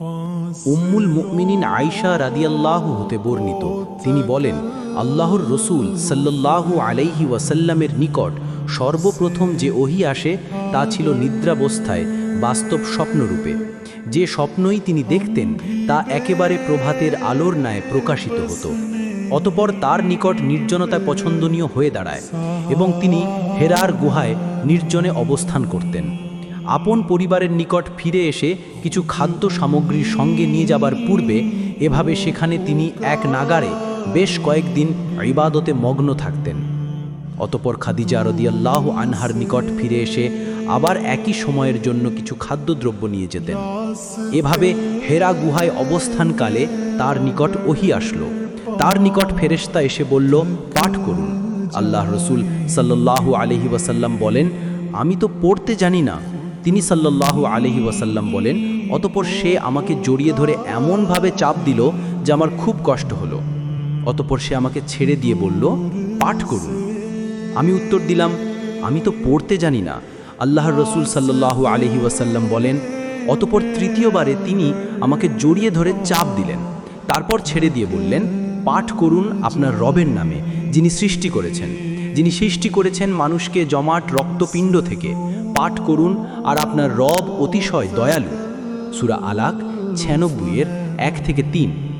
উম্মুল মুমিনিন আয়শা রাদিয়াল্লাহু হতে বর্ণিত। তিনি বলেন, আল্লাহর রসুল সাল্লাল্লাহু আলাইহি ওয়াসাল্লামের নিকট সর্বপ্রথম যে ওহি আসে তা ছিল নিদ্রাবস্থায় বাস্তব স্বপ্নরূপে। যে স্বপ্নই তিনি দেখতেন তা একেবারে প্রভাতের আলোর ন্যায় প্রকাশিত হতো। অতপর তার নিকট নির্জনতায় পছন্দনীয় হয়ে দাঁড়ায় এবং তিনি হেরার গুহায় নির্জনে অবস্থান করতেন। আপন পরিবারের নিকট ফিরে এসে কিছু খাদ্য সামগ্রীর সঙ্গে নিয়ে যাবার পূর্বে এভাবে সেখানে তিনি এক নাগারে বেশ কয়েকদিন ইবাদতে মগ্ন থাকতেন। অতপর খাদিজা রদিয়াল্লাহ আনহার নিকট ফিরে এসে আবার একই সময়ের জন্য কিছু খাদ্যদ্রব্য নিয়ে যেতেন। এভাবে হেরা গুহায় অবস্থানকালে তার নিকট ওহি আসলো। তার নিকট ফেরেশতা এসে বলল, পাঠ করুন। আল্লাহ রসুল সাল্লাল্লাহু আলহি ওয়াসাল্লাম বলেন, আমি তো পড়তে জানি না। তিনি সাল্লাল্লাহু আলহি ওয়াসাল্লাম বলেন, অতপর সে আমাকে জড়িয়ে ধরে এমনভাবে চাপ দিল যে আমার খুব কষ্ট হলো। অতপর সে আমাকে ছেড়ে দিয়ে বলল, পাঠ করুন। আমি উত্তর দিলাম, আমি তো পড়তে জানি না। আল্লাহর রসুল সাল্লাল্লাহু আলহি ওয়াসাল্লাম বলেন, অতপর তৃতীয়বারে তিনি আমাকে জড়িয়ে ধরে চাপ দিলেন। তারপর ছেড়ে দিয়ে বললেন, পাঠ করুন আপনার রবের নামে, যিনি সৃষ্টি করেছেন যিনি সৃষ্টি করেছেন মানুষকে জমাট রক্তপিণ্ড থেকে। পাঠ করুন আর আপনার রব অতিশয় দয়ালু। সুরা আলাক ছিয়ানব্বইয়ের এক থেকে তিন।